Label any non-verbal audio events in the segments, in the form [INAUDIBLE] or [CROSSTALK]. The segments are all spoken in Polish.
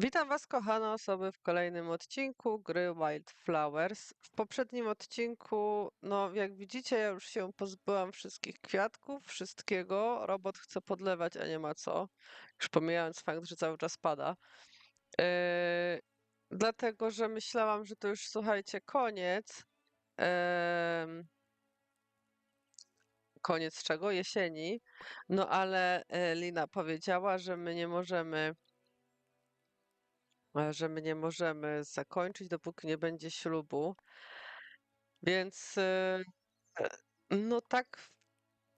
Witam Was, kochane osoby, w kolejnym odcinku gry Wildflowers. W poprzednim odcinku, no jak widzicie, ja już się pozbyłam wszystkich kwiatków, wszystkiego. Robot chce podlewać, a nie ma co. Już pomijając fakt, że cały czas pada. Yy, dlatego, że myślałam, że to już, słuchajcie, koniec. Em, koniec czego? Jesieni. No ale e, Lina powiedziała, że my nie możemy że my nie możemy zakończyć, dopóki nie będzie ślubu. Więc e, e, no tak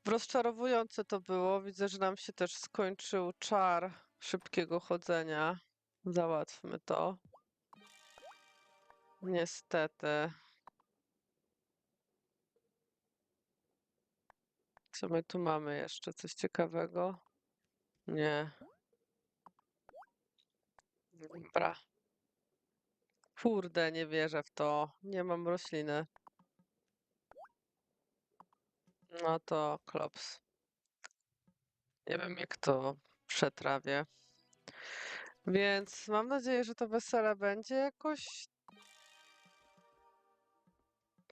rozczarowujące to było. Widzę, że nam się też skończył czar szybkiego chodzenia. Załatwmy to. Niestety. Co my tu mamy jeszcze? Coś ciekawego? Nie. Dobra. Kurde, nie wierzę w to. Nie mam rośliny. No to klops. Nie wiem, jak to przetrawię. Więc mam nadzieję, że to wesele będzie jakoś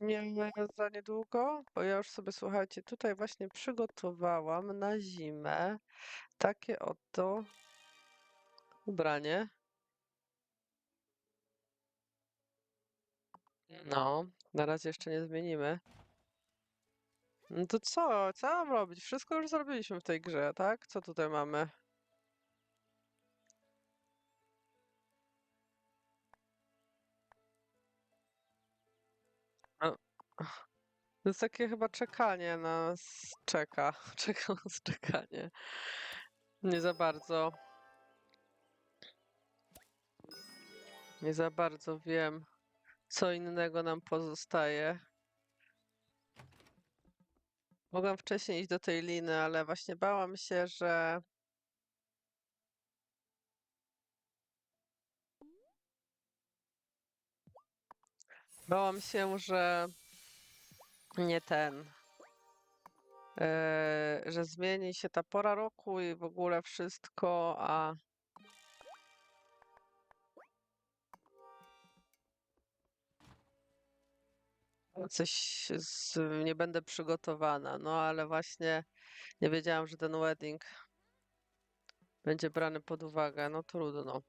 nie za niedługo, bo ja już sobie, słuchajcie, tutaj właśnie przygotowałam na zimę takie oto ubranie. No, na razie jeszcze nie zmienimy. No to co? Co mam robić? Wszystko już zrobiliśmy w tej grze, tak? Co tutaj mamy? To jest takie chyba czekanie nas czeka. [LAUGHS] Czeka nas czekanie. Nie za bardzo. Nie za bardzo wiem, co innego nam pozostaje. Mogłam wcześniej iść do tej liny, ale właśnie bałam się, że bałam się, że nie ten, e, że zmieni się ta pora roku i w ogóle wszystko, a coś z, nie będę przygotowana. No ale właśnie nie wiedziałam, że ten wedding będzie brany pod uwagę. No trudno.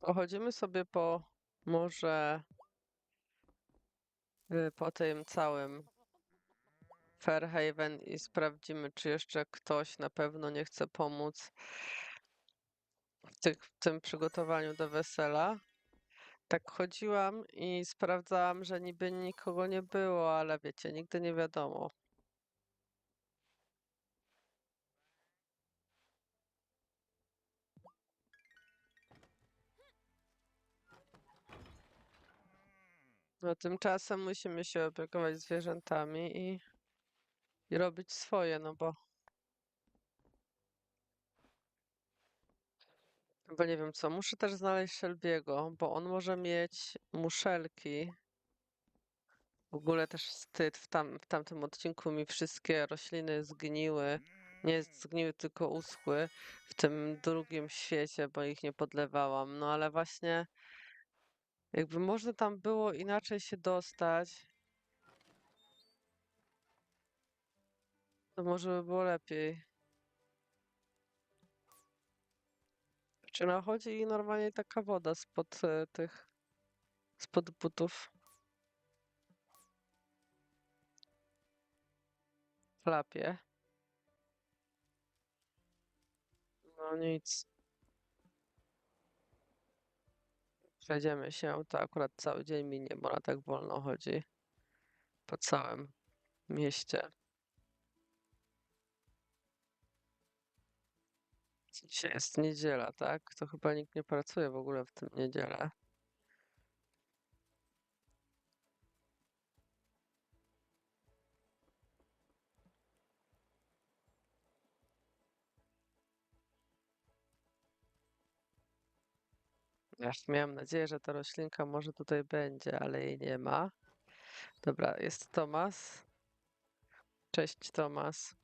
Pochodzimy sobie po może y, po tym całym Fairhaven i sprawdzimy, czy jeszcze ktoś na pewno nie chce pomóc w, tych, w tym przygotowaniu do wesela. Tak chodziłam i sprawdzałam, że niby nikogo nie było, ale wiecie, nigdy nie wiadomo. No tymczasem musimy się opiekować zwierzętami i, i robić swoje, no bo bo nie wiem co, muszę też znaleźć Shelby'ego, bo on może mieć muszelki. W ogóle też wstyd, w, tam, w tamtym odcinku mi wszystkie rośliny zgniły. Nie zgniły, tylko uschły w tym drugim świecie, bo ich nie podlewałam. No ale właśnie jakby można tam było inaczej się dostać, to może by było lepiej. Czy nachodzi i normalnie taka woda spod e, tych, spod butów. Chlapie. No nic. Przejdziemy się, to akurat cały dzień minie, bo ona tak wolno chodzi. Po całym mieście. Dzisiaj jest niedziela, tak? To chyba nikt nie pracuje w ogóle w tym niedzielę. Ja miałam nadzieję, że ta roślinka może tutaj będzie, ale jej nie ma. Dobra, jest Tomas. Cześć, Tomas.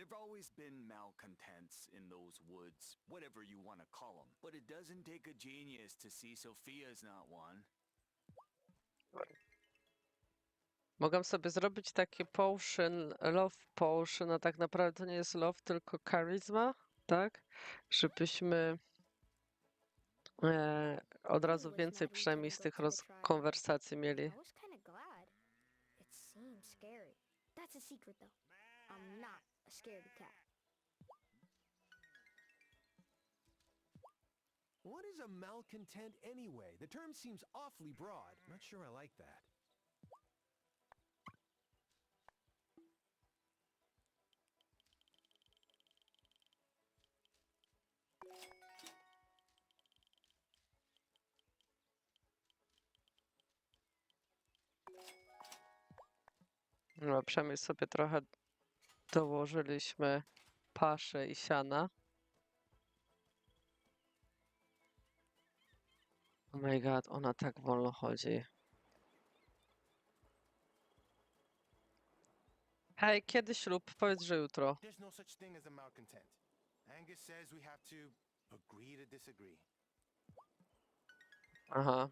There've always been malcontents in those woods, whatever you want to call them. But it doesn't take a genius to see Sophia's not one. Mogę sobie zrobić taki potion, love potion, a tak naprawdę to nie jest love, tylko charisma, tak? Żebyśmy e, od razu więcej przynajmniej z tych roz konwersacji mieli. I was kind of glad. It seemed scary. That's a secret, though. I'm not a scaredy cat. What is a malcontent anyway? The term seems awfully broad. Not sure I like that. No, przynajmniej sobie trochę dołożyliśmy paszy i siana. Oh my god, ona tak wolno chodzi. Hej, kiedy ślub? Powiedz, że jutro. There's no such thing as a malcontent. Angus says we have to agree to disagree. Aha.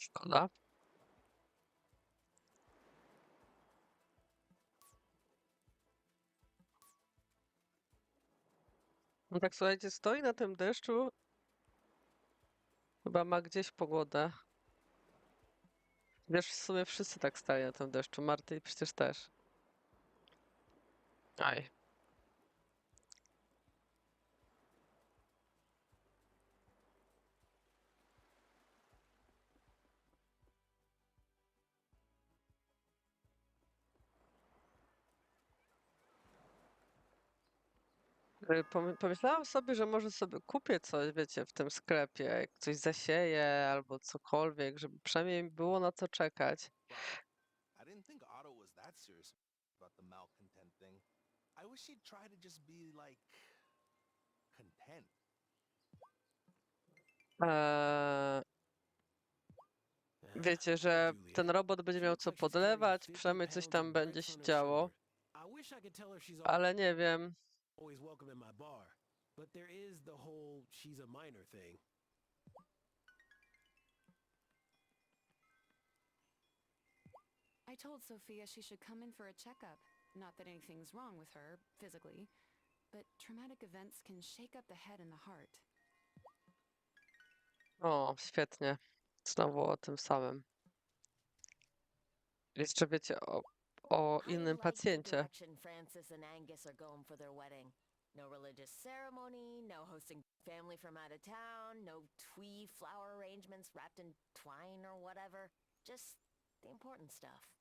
Szkoda. No tak słuchajcie, stoi na tym deszczu. Chyba ma gdzieś pogodę. Wiesz, w sumie wszyscy tak stali na tym deszczu. Marty przecież też. Aj. Pomyślałam sobie, że może sobie kupię coś, wiecie, w tym sklepie, jak coś zasieję albo cokolwiek, żeby przynajmniej było na co czekać. I didn't think Otto was that serious about the malcontent thing. I wish he'd try to just be like content. Eee, wiecie, że ten robot będzie miał co podlewać, przynajmniej coś tam będzie się działo, I wish I could tell her she's ale nie wiem. Always welcome in my bar. But there is the whole she's a minor thing. I told Sophia she should come in for a checkup. Not that anything's wrong with her, physically, but traumatic events can shake up the head and the heart. O, świetnie. Znowu o tym samym. Jeszcze wiecie o, o I innym like the pacjencie. Francis and Angus are going for their wedding. No religious ceremony, no hosting family from out of town, no twee flower arrangements wrapped in twine or whatever. Just the important stuff.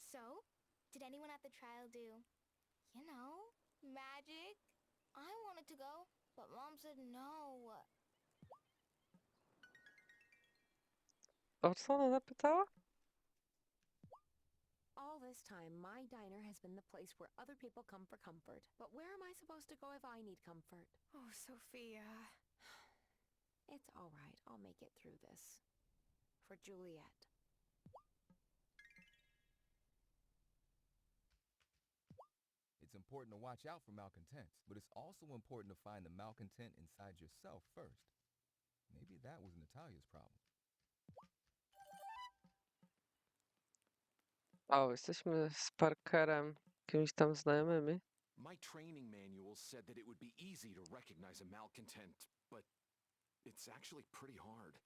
So, did anyone at the trial do, you know, magic? I wanted to go, but mom said no. O co ona zapytała? All this time, my diner has been the place where other people come for comfort. But where am I supposed to go if I need comfort? Oh, Sophia. [SIGHS] It's all right. I'll make it through this. For Juliet. It's important to watch out for malcontents, but it's also important to find the malcontent inside yourself first. Maybe that was Natalia's problem. O, jesteśmy z Parkerem, kimś tam znajomymi. My training manual said that it would be easy to recognize a malcontent, but it's actually pretty hard.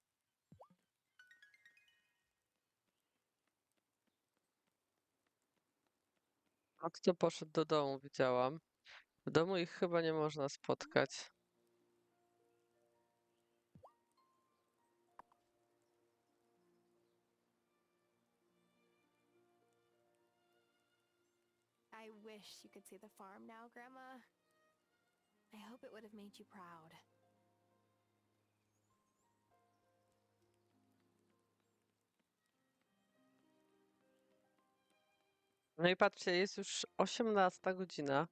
A kto poszedł do domu, widziałam. W domu ich chyba nie można spotkać. You could see the farm now, Grandma. I hope it would have made you proud. No i patrzcie, jest już 18 godzina.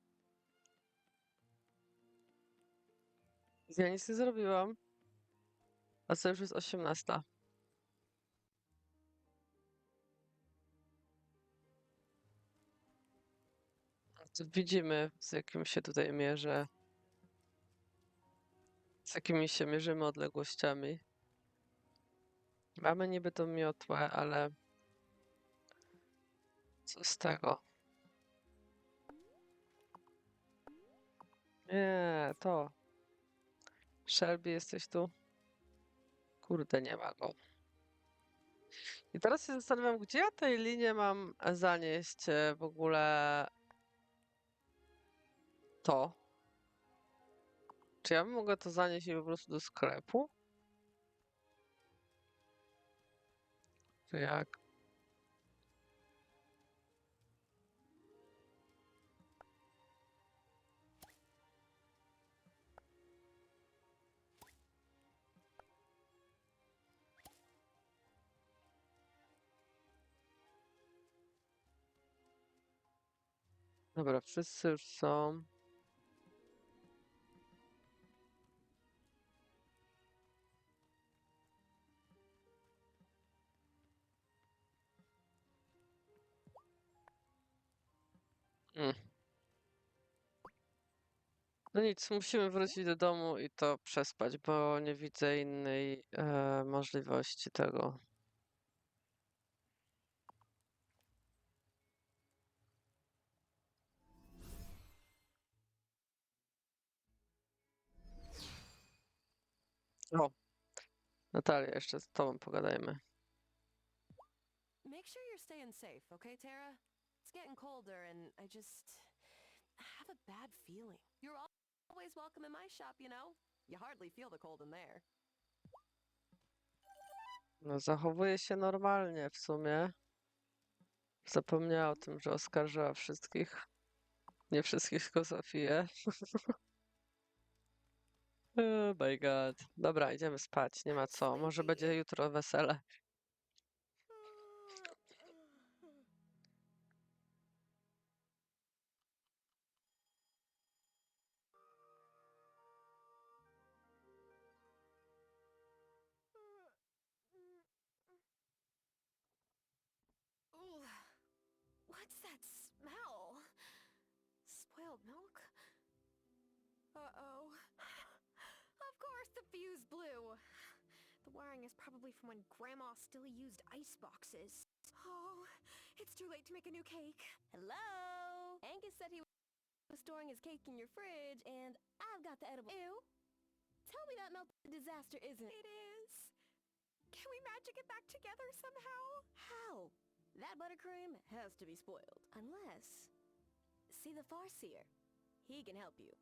Ja nic nie zrobiłam. A co już jest 18. Widzimy, z jakim się tutaj mierzę. Z jakimi się mierzymy odległościami. Mamy niby tą miotłę, ale co z tego? Nie, to. Shelby, jesteś tu? Kurde, nie ma go. I teraz się zastanawiam, gdzie ja tej linię mam zanieść e, w ogóle to. Czy ja mogę to zanieść i po prostu do sklepu? Czy jak? Dobra, wszyscy już są. Mm. No nic, musimy wrócić do domu i to przespać, bo nie widzę innej e, możliwości tego. O, Natalia, jeszcze z tobą pogadajmy. Make sure you're staying safe, okay, Tara? It's getting colder and I just have a bad feeling. You're al- always welcome in my shop, you know? You hardly feel the cold in there. No, zachowuje się normalnie w sumie. Zapomniała o tym, że oskarżyła wszystkich. Nie wszystkich, tylko Sofię. [LAUGHS] Oh my god. Dobra, idziemy spać, nie ma co. Może będzie jutro wesele. What's that smell? Spoiled milk? Uh-oh. of course the fuse blew. The wiring is probably from when Grandma still used ice boxes. Oh, it's too late to make a new cake. Hello? Angus said he was storing his cake in your fridge, and I've got the edible. Ew. Tell me that melted disaster isn't. It is. Can we magic it back together somehow? How? That buttercream has to be spoiled. Unless... See the Farseer. He can help you.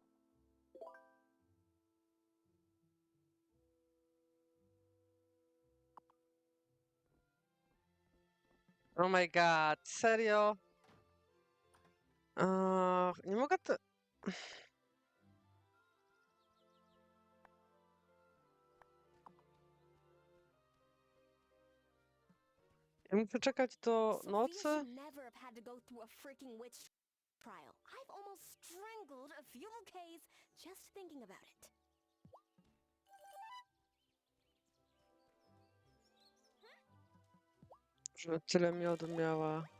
Oh my god, serio? Ach, nie mogę to... just thinking about it. Że tyle miodu miała.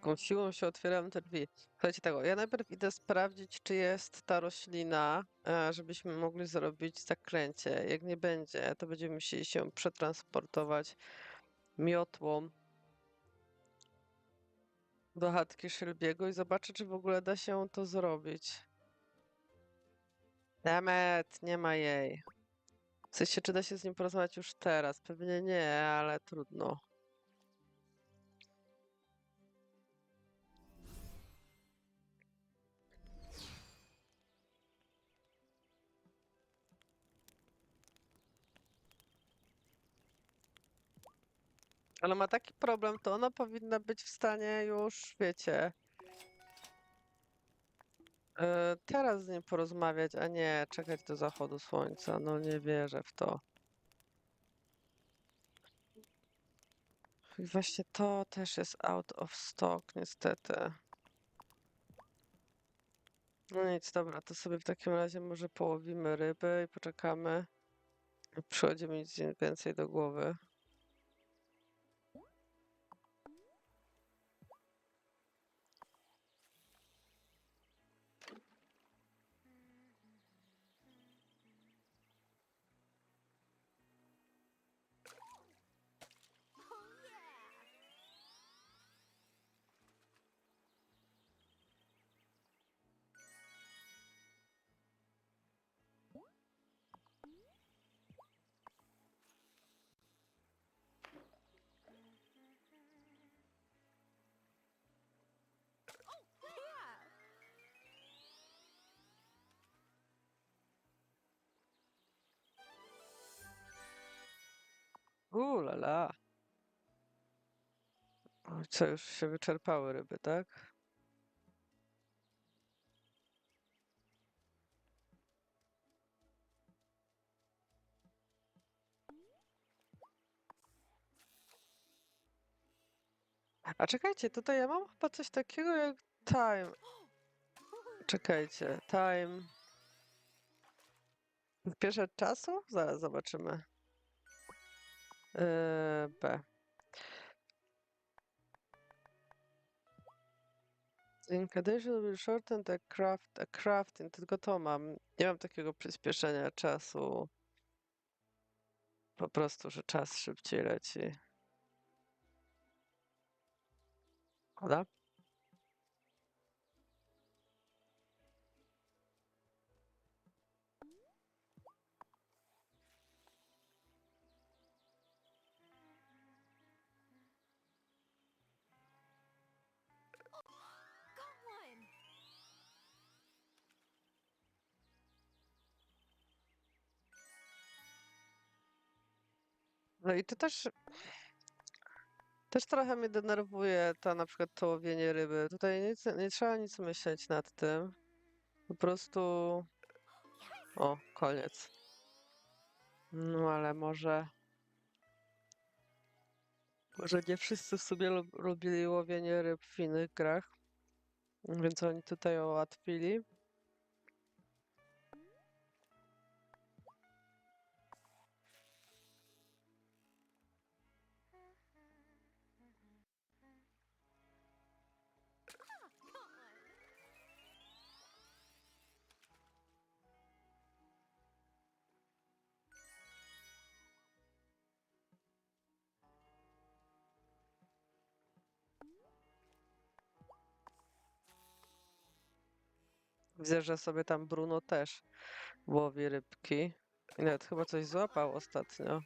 Taką siłą się otwierają te drzwi. Słuchajcie tego, ja najpierw idę sprawdzić, czy jest ta roślina, e, żebyśmy mogli zrobić zaklęcie. Jak nie będzie, to będziemy musieli się przetransportować miotłą do chatki Shelby'ego i zobaczę, czy w ogóle da się to zrobić. Demet, nie ma jej. W sensie, czy da się z nim porozmawiać już teraz? Pewnie nie, ale trudno. Ale ma taki problem, to ona powinna być w stanie już, wiecie, e, teraz z nim porozmawiać, a nie czekać do zachodu słońca. No nie wierzę w to. I właśnie to też jest out of stock, niestety. No nic, dobra, to sobie w takim razie może połowimy ryby i poczekamy. Przychodzi mi nic więcej do głowy. Uuu, la la. O, Co, już się wyczerpały ryby, tak? A czekajcie, tutaj ja mam chyba coś takiego jak time. Czekajcie, time. Pierwsze czasu? Zaraz zobaczymy. Yy, B. Incantation shorten the craft, a crafting, tylko to mam. Nie mam takiego przyspieszenia czasu. Po prostu, że czas szybciej leci. Prawda? No i to też. Też trochę mnie denerwuje ta na przykład to łowienie ryby. Tutaj nic, nie trzeba nic myśleć nad tym. Po prostu. O, koniec. No ale może. Może nie wszyscy w sobie lub- lubili łowienie ryb w innych grach. Więc oni tutaj ułatwili. Widzę, że sobie tam Bruno też łowi rybki. Nawet chyba coś złapał ostatnio.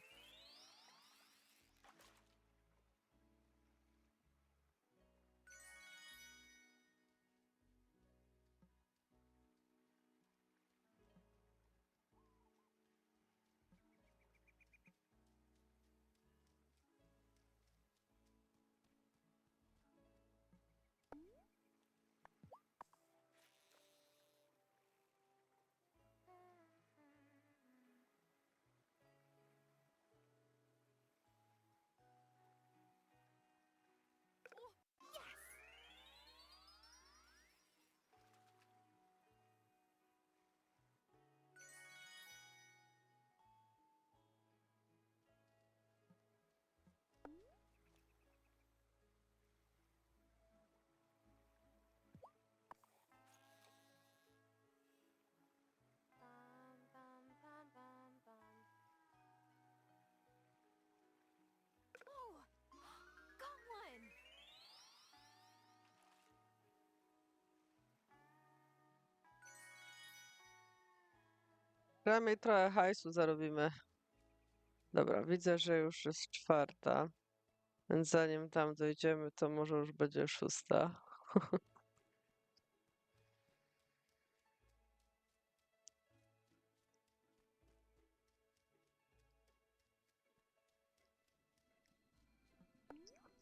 Przynajmniej trochę hajsu zarobimy. Dobra, widzę, że już jest czwarta. Więc zanim tam dojdziemy, to może już będzie szósta. [LAUGHS]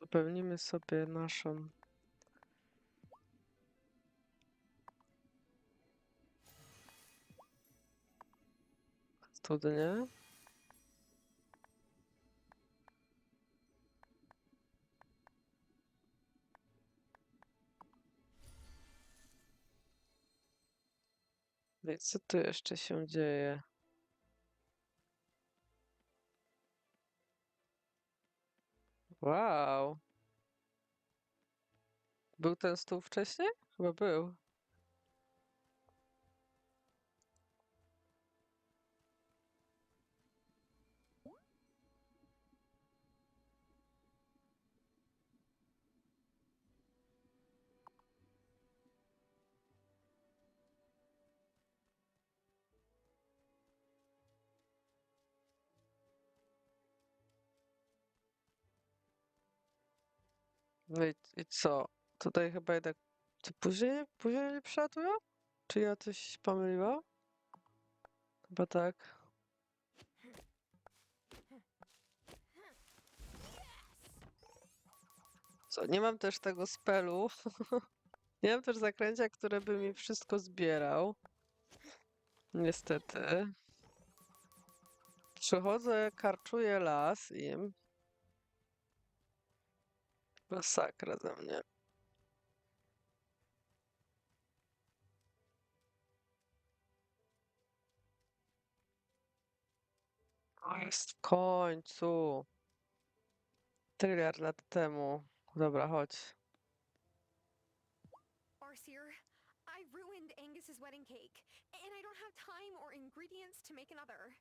Zapewnimy sobie naszą studnię. Więc co tu jeszcze się dzieje? Wow. Był ten stół wcześniej? Chyba był. No i, i co? Tutaj chyba jednak. Czy później, później nie przylatują? Czy ja coś pomyliłam? Chyba tak. Co, nie mam też tego spelu. [LAUGHS] Nie mam też zakręcia, które by mi wszystko zbierał. Niestety. Przychodzę, karczuję las im. Końcu. Tryliard temu. Dobra, chodź. I ruined Angus's wedding cake, and I don't have time or ingredients to make another.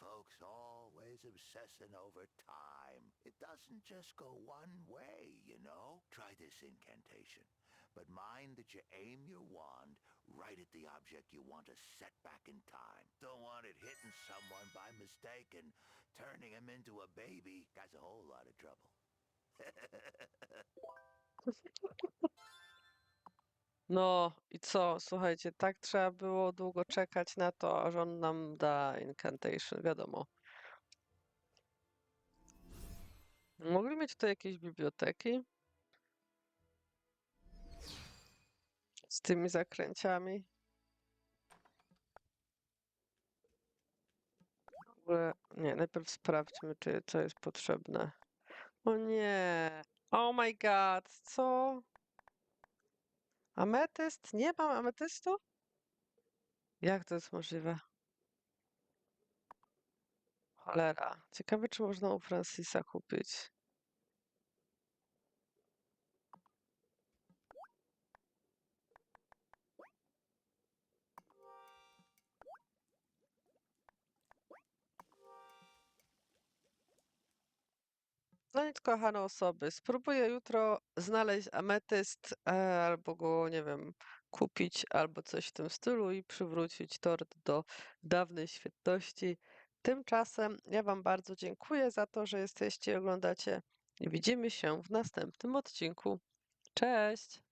Folks always obsessing over time. It doesn't just go one way, you know? Try this incantation. But mind that you aim your wand right at the object you want to set back in time. Don't want it hitting someone by mistake and turning him into a baby. That's a whole lot of trouble. [LAUGHS] No i co? Słuchajcie, tak trzeba było długo czekać na to, aż on nam da incantation, wiadomo. Mogli mieć tutaj jakieś biblioteki z tymi zakręciami. W ogóle, nie, najpierw sprawdźmy, czy co jest potrzebne. O nie! Oh my god, co? Ametyst? Nie mam ametystu? Jak to jest możliwe? Cholera. Ciekawe, czy można u Francisa kupić. No nic, kochane osoby, spróbuję jutro znaleźć ametyst, e, albo go, nie wiem, kupić, albo coś w tym stylu i przywrócić tort do dawnej świetności. Tymczasem ja Wam bardzo dziękuję za to, że jesteście i oglądacie. Widzimy się w następnym odcinku. Cześć!